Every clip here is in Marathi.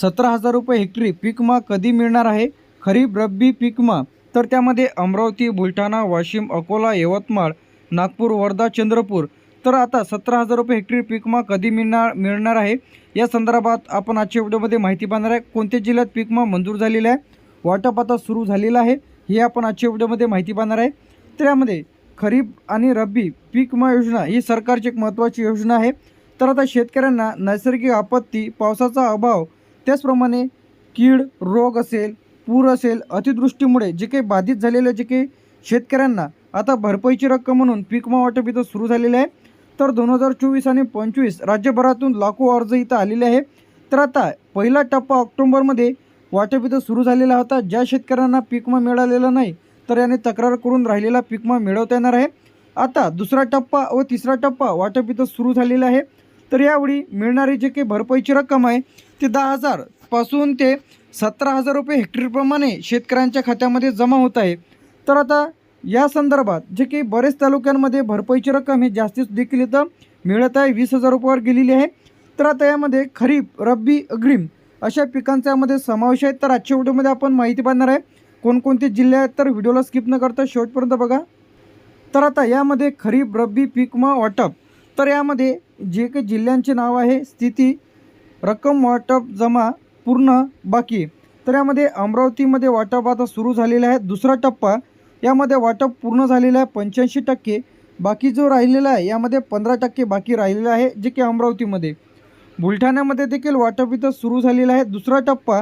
सतरा हजार रुपये हेक्टरी पीकमा कधी मिळणार आहे? खरीप रब्बी पीकमा? तर त्यामध्ये अमरावती बुलढाणा वाशिम अकोला यवतमाळ नागपूर वर्धा चंद्रपूर. तर आता सतरा हजार रुपये हेक्टरी पीकमा कधी मिळणार मिळणार आहे? या संदर्भात आपण आजच्या व्हिडिओमध्ये माहिती पाहणार आहे. कोणत्या जिल्ह्यात पीकमा मंजूर झालेला आहे? वाटप आता सुरू झालेलं आहे. हे आपण आजच्या व्हिडिओमध्ये माहिती पाहणार आहे. तर यामध्ये खरीप आणि रब्बी पीकमा योजना ही सरकारची एक महत्त्वाची योजना आहे. तर आता शेतकऱ्यांना नैसर्गिक आपत्ती पावसाचा अभाव त्याचप्रमाणे कीड रोग असेल पूर असेल अतिदृष्टीमुळे जे काही बाधित झालेले जे काही शेतकऱ्यांना आता भरपाईची रक्कम म्हणून पीक विमा वाटप इथं सुरू झालेलं आहे. तर दोन हजार चोवीस आणि पंचवीस राज्यभरातून लाखो अर्ज इथं आलेले आहे तर आता पहिला टप्पा ऑक्टोंबरमध्ये वाटप इथं सुरू झालेला होता. ज्या शेतकऱ्यांना पीक विमा मिळालेला नाही तर याने तक्रार करून राहिलेला पीक विमा मिळवता येणार आहे. आता दुसरा टप्पा व तिसरा टप्पा वाटप इथं सुरू झालेला आहे. तर यावेळी मिळणारी जे काही भरपाईची रक्कम आहे ती दहा हजारपासून ते सतरा हजार रुपये हेक्टरप्रमाणे शेतकऱ्यांच्या खात्यामध्ये जमा होत आहे. तर आता या संदर्भात जे काही बरेच तालुक्यांमध्ये भरपाईची रक्कम ही जास्तीत देखील इथं मिळत आहे वीस हजार रुपयावर गेलेली आहे. तर आता यामध्ये खरीप रब्बी अग्रिम अशा पिकांचा यामध्ये समावेश आहे. तर आजच्या व्हिडिओमध्ये आपण माहिती पाहणार आहे कोणकोणते जिल्हे आहेत तर व्हिडिओला स्किप न करता शेवटपर्यंत बघा. तर आता यामध्ये खरीप रब्बी पीक म वाटप तर यामध्ये जे काही जिल्ह्यांचे नाव आहे स्थिती रक्कम वाटप जमा पूर्ण बाकी. तर यामध्ये अमरावतीमध्ये वाटप आता सुरू झालेलं आहे. दुसरा टप्पा यामध्ये वाटप पूर्ण झालेलं आहे पंच्याऐंशी टक्के. बाकी जो राहिलेला आहे यामध्ये पंधरा टक्के बाकी राहिलेला आहे जे की अमरावतीमध्ये. बुलढाण्यामध्ये देखील वाटप इथं सुरू झालेलं आहे. दुसरा टप्पा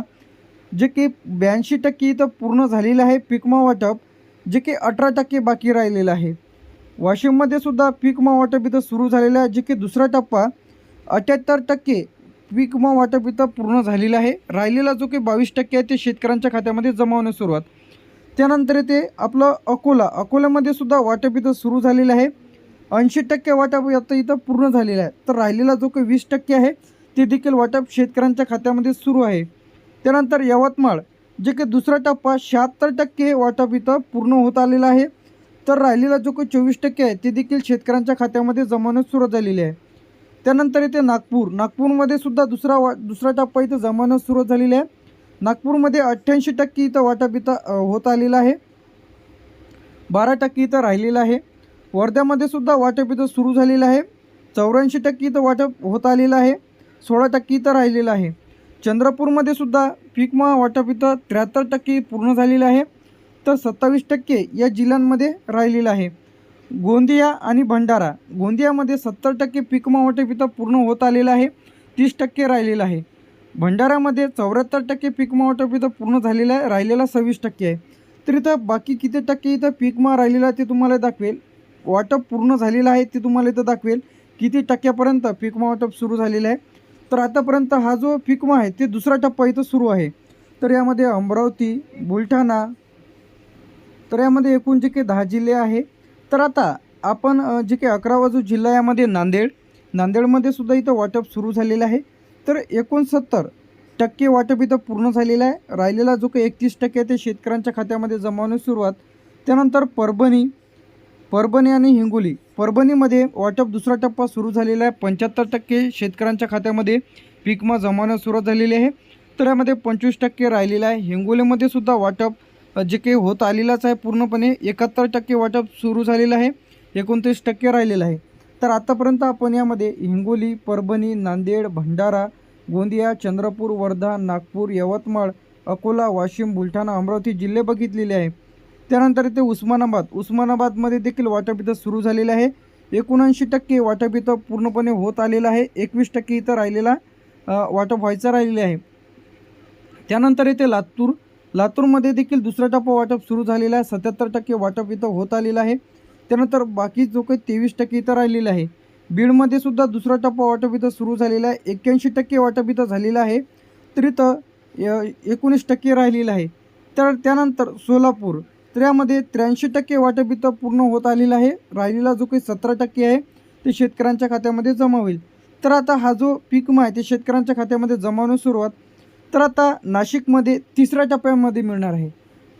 जे की ब्याऐंशी टक्के इथं पूर्ण झालेलं आहे पिकमा वाटप जे की अठरा टक्के बाकी राहिलेलं आहे. वाशिममध्ये सुद्धा पीक विमा वाटप इथं सुरू झालेलं आहे जे की दुसरा टप्पा. अठ्याहत्तर टक्के पीक विमा वाटप इथं पूर्ण झालेलं आहे. राहिलेला जो काही बावीस टक्के आहे ते शेतकऱ्यांच्या खात्यामध्ये जमा होण्यास सुरुवात. त्यानंतर येते आपलं अकोला अकोल्यामध्ये सुद्धा वाटप इथं सुरू झालेलं आहे. ऐंशी टक्के वाटप आता इथं पूर्ण झालेलं आहे. तर राहिलेला जो काही वीस टक्के आहे ते देखील वाटप शेतकऱ्यांच्या खात्यामध्ये सुरू आहे. त्यानंतर यवतमाळ जे काही दुसरा टप्पा शहात्तर टक्के वाटप इथं पूर्ण होत आलेला आहे. तर राहिलेला जो काही चोवीस टक्के आहे ते देखील शेतकऱ्यांच्या खात्यामध्ये जमावण्यास सुरुवात झालेली आहे. त्यानंतर इथे नागपूर. नागपूरमध्ये सुद्धा दुसरा वा दुसरा टप्पा इथं जमावण्यास सुरुवात झालेली आहे. नागपूरमध्ये अठ्ठ्याऐंशी टक्के इथं वाटा इथं होत आलेलं आहे. बारा टक्के इथं राहिलेलं आहे. वर्ध्यामध्ये सुद्धा वाटप इथं सुरू झालेलं आहे. चौऱ्याऐंशी टक्के इथं वाटप होत आलेलं आहे. सोळा टक्के इथं राहिलेलं आहे. चंद्रपूरमध्ये सुद्धा पीकमा वाटप इथं त्र्याहत्तर टक्के पूर्ण झालेलं आहे. तर सत्तावीस टक्के या जिल्ह्यांमध्ये राहिलेलं आहे. गोंदिया आणि भंडारा गोंदियामध्ये सत्तर टक्के पीक इथं पूर्ण होत आलेलं आहे तीस टक्के राहिलेलं आहे. भंडारामध्ये चौऱ्याहत्तर टक्के पीक इथं पूर्ण झालेलं आहे राहिलेला सव्वीस टक्के आहे. तर इथं बाकी किती टक्के इथं पिकमा राहिलेला आहे ते तुम्हाला दाखवेल. वाटप पूर्ण झालेलं आहे ते तुम्हाला इथं दाखवेल. किती टक्क्यापर्यंत पिकमा वाटप सुरू झालेलं आहे. तर आतापर्यंत हा जो पिकमा आहे ते दुसरा टप्पा इथं सुरू आहे. तर यामध्ये अमरावती बुलढाणा तर यामध्ये एकूण जे काही दहा जिल्हे आहे तर आता आपण जे काही अकरावा जो जिल्हा यामध्ये नांदेड. नांदेडमध्ये सुद्धा इथं वाटप सुरू झालेलं आहे. तर एकोणसत्तर टक्के वाटप इथं पूर्ण झालेलं आहे. राहिलेला जो काही एकतीस टक्के आहे ते शेतकऱ्यांच्या खात्यामध्ये जमावण्यास सुरुवात. त्यानंतर परभणी परभणी आणि हिंगोली. परभणीमध्ये वाटप दुसरा टप्पा सुरू झालेला आहे. पंच्याहत्तर टक्के शेतकऱ्यांच्या खात्यामध्ये पीक जमावण्यास सुरुवात झालेली आहे. तर यामध्ये पंचवीस टक्के राहिलेलं आहे. हिंगोलीमध्ये सुद्धा वाटप जे काही होत आलेलाच आहे पूर्णपणे एकाहत्तर टक्के वाटप सुरू झालेलं आहे एकोणतीस टक्के राहिलेलं आहे. तर आत्तापर्यंत आपण यामध्ये हिंगोली परभणी नांदेड भंडारा गोंदिया चंद्रपूर वर्धा नागपूर यवतमाळ अकोला वाशिम बुलढाणा अमरावती जिल्हे बघितलेले आहे त्यानंतर इथे उस्मानाबाद. उस्मानाबादमध्ये देखील वाटप इथं सुरू झालेलं आहे. एकोणऐंशी टक्के वाटप इथं पूर्णपणे होत आलेलं आहे. एकवीस टक्के इथं राहिलेला वाटप व्हायचं राहिलेलं आहे. त्यानंतर इथे लातूर लातूरमध्ये देखील दुसरा टप्पा वाटप सुरू झालेला आहे. सत्याहत्तर टक्के वाटप इथं होत आलेलं आहे. त्यानंतर बाकी जो काही तेवीस टक्के इथं राहिलेलं आहे. बीडमध्ये सुद्धा दुसरा टप्पा वाटप इथं सुरू झालेला आहे. एक्क्याऐंशी टक्के वाटप इथं झालेलं आहे. तर इथं य- एकोणीस टक्के राहिलेलं आहे. तर त्यानंतर सोलापूर तर यामध्ये त्र्याऐंशी टक्के वाटप इथं पूर्ण होत आलेलं आहे. राहिलेला जो काही सतरा टक्के आहे ते शेतकऱ्यांच्या खात्यामध्ये जमा होईल. तर आता हा जो पीक माहिती आहे ते शेतकऱ्यांच्या खात्यामध्ये जमावण्यास सुरुवात तर आता नाशिकमध्ये तिसऱ्या टप्प्यामध्ये मिळणार आहे.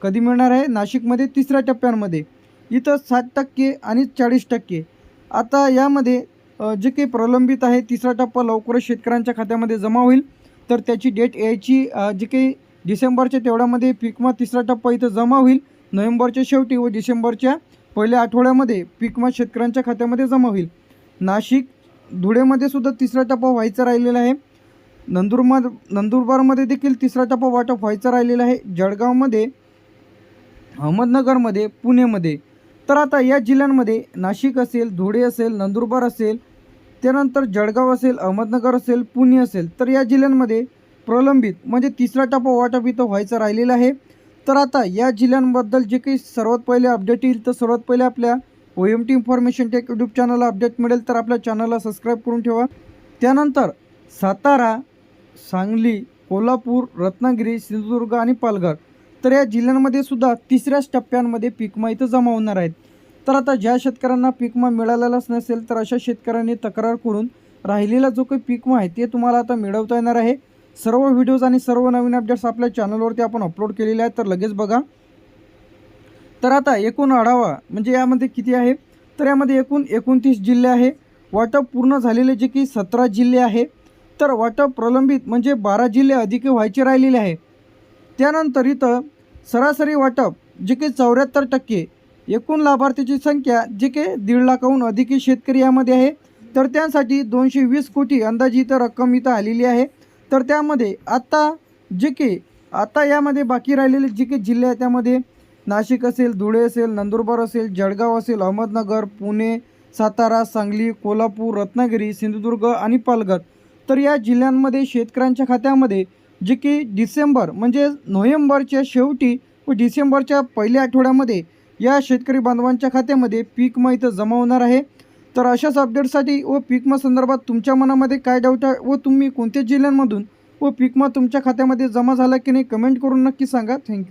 कधी मिळणार आहे? नाशिकमध्ये तिसऱ्या टप्प्यांमध्ये. इथं सात टक्के आणि चाळीस टक्के. आता यामध्ये जे काही प्रलंबित आहे तिसरा टप्पा लवकरच शेतकऱ्यांच्या खात्यामध्ये जमा होईल. तर त्याची डेट यायची जी काही डिसेंबरच्या तेवढ्यामध्ये पिकमा तिसरा टप्पा इथं जमा होईल. नोव्हेंबरच्या शेवटी व डिसेंबरच्या पहिल्या आठवड्यामध्ये पिकमा शेतकऱ्यांच्या खात्यामध्ये जमा होईल. नाशिक धुळेमध्ये सुद्धा तिसरा टप्पा व्हायचा राहिलेला आहे. नंदुरबार नंदुरबारमध्ये देखील तिसरा टप्पा वाटप व्हायचा राहिलेला आहे. जळगावमध्ये अहमदनगरमध्ये पुणेमध्ये. तर आता या जिल्ह्यांमध्ये नाशिक असेल धुळे असेल नंदुरबार असेल त्यानंतर जळगाव असेल अहमदनगर असेल पुणे असेल तर या जिल्ह्यांमध्ये प्रलंबित म्हणजे तिसरा टप्पा वाटप इथं व्हायचा राहिलेला आहे. तर आता या जिल्ह्यांबद्दल जे काही सर्वात पहिले अपडेट येईल तर सर्वात पहिले आपल्या O M T information tech YouTube चॅनलला अपडेट मिळेल तर आपल्या चॅनलला सबस्क्राईब करून ठेवा. त्यानंतर सातारा सांगली कोल्हापूर रत्नागिरी सिंधुदुर्ग आणि पालघर. तर या जिल्ह्यांमध्ये सुद्धा तिसऱ्याच टप्प्यांमध्ये पीकमा इथं जमा होणार आहेत. तर आता ज्या शेतकऱ्यांना पीकमा मिळालेलाच नसेल तर अशा शेतकऱ्यांनी तक्रार करून राहिलेला जो काही पीकमा आहे ते तुम्हाला आता मिळवता येणार आहे. सर्व व्हिडिओज आणि सर्व नवीन अपडेट्स आपल्या चॅनलवरती आपण अपलोड केलेले आहेत तर लगेच बघा. तर आता एकूण आढावा म्हणजे यामध्ये किती आहे? तर यामध्ये एकूण एकोणतीस जिल्हे आहे. वाटप पूर्ण झालेले जे की सतरा जिल्हे आहे. तर वाटप प्रलंबित म्हणजे बारा जिल्हे अधिक व्हायचे राहिलेले आहे. त्यानंतर इथं सरासरी वाटप जे की चौऱ्याहत्तर टक्के एकूण लाभार्थीची संख्या जे की दीड लाखाहून अधिक शेतकरी यामध्ये आहे. तर त्यासाठी दोनशे वीस कोटी अंदाजी इथं रक्कम इथं आलेली आहे. तर त्यामध्ये आत्ता जे की आता यामध्ये बाकी राहिलेले जे काही जिल्हे आहेत त्यामध्ये नाशिक असेल धुळे असेल नंदुरबार असेल जळगाव असेल अहमदनगर पुणे सातारा सांगली कोल्हापूर रत्नागिरी सिंधुदुर्ग आणि पालघर. तर या जिल्ह्यांमध्ये शेतकऱ्यांच्या खात्यामध्ये जे की डिसेंबर म्हणजे नोव्हेंबरच्या शेवटी व डिसेंबरच्या पहिल्या आठवड्यामध्ये या शेतकरी बांधवांच्या खात्यामध्ये पीक इथं जमा होणार आहे. तर अशाच अपडेटसाठी व पीकमा संदर्भात तुमच्या मनामध्ये काय डाऊट आहे व तुम्ही कोणत्या जिल्ह्यांमधून व पीकमा तुमच्या खात्यामध्ये जमा झाला की नाही कमेंट करून नक्की सांगा. थँक्यू